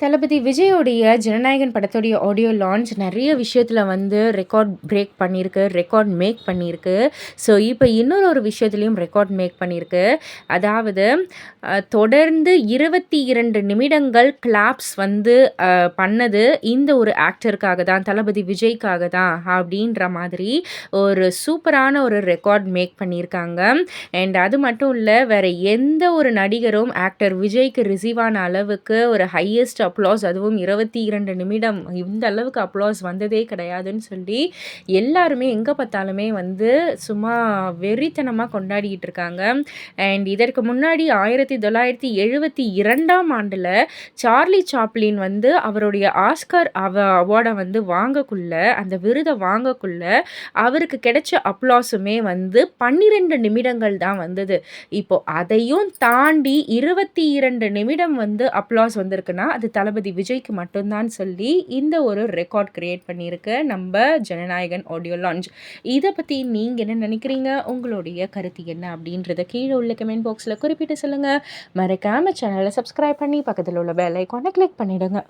தளபதி விஜயோடைய ஜனநாயகன் படத்துடைய audio launch நிறைய விஷயத்தில் வந்து ரெக்கார்ட் பிரேக் பண்ணியிருக்கு ரெக்கார்ட் மேக் பண்ணியிருக்கு. ஸோ இப்போ இன்னொரு ஒரு விஷயத்துலையும் ரெக்கார்ட் மேக் பண்ணியிருக்கு. அதாவது தொடர்ந்து இருபத்தி இரண்டு நிமிடங்கள் கிளாப்ஸ் வந்து பண்ணது இந்த ஒரு ஆக்டருக்காக தான் தளபதி விஜய்க்காக தான் அப்படின்ற மாதிரி ஒரு சூப்பரான ஒரு ரெக்கார்ட் மேக் பண்ணியிருக்காங்க. அண்ட் அது மட்டும் இல்லை வேறு எந்த ஒரு நடிகரும் ஆக்டர் விஜய்க்கு ரிசீவ் ஆன அளவுக்கு ஒரு ஹையஸ்ட் அப்ளாஸ் அதுவும் இருபத்தி இரண்டு நிமிடம். இந்த அளவுக்கு அப்ளாஸ் வந்ததே கிடையாதுன்னு சொல்லி எல்லாருமே எங்கே பார்த்தாலுமே வந்து சும்மா வெறித்தனமாக கொண்டாடிக்கிட்டு இருக்காங்க. அண்ட் இதற்கு முன்னாடி ஆயிரத்தி தொள்ளாயிரத்தி எழுபத்தி இரண்டாம் ஆண்டில் சார்லி சாப்ளின் வந்து அவருடைய ஆஸ்கர் அவ அவார்டை வந்து வாங்கக்குள்ள அந்த விருதை வாங்கக்குள்ள அவருக்கு கிடைச்ச அப்ளாஸுமே வந்து பன்னிரெண்டு நிமிடங்கள் தான் வந்தது. இப்போ அதையும் தாண்டி இருபத்தி இரண்டு நிமிடம் வந்து அப்ளாஸ் வந்திருக்குன்னா அது தளபதி விஜய்க்கு மட்டும்தான் சொல்லி இந்த ஒரு ரெக்கார்ட் கிரியேட் பண்ணியிருக்கு நம்ம ஜனநாயகன் ஆடியோ லான்ச் இதை பற்றி நீங்கள் என்ன நினைக்கிறீங்க? உங்களுடைய கருத்து என்ன அப்படின்றத கீழே உள்ள கமெண்ட் பாக்ஸில் குறிப்பிட்டு சொல்லுங்கள் மறக்காமல் சேனலை சப்ஸ்கிரைப் பண்ணி பக்கத்தில் உள்ள பெல் ஐக்கானை கிளிக் பண்ணிவிடுங்க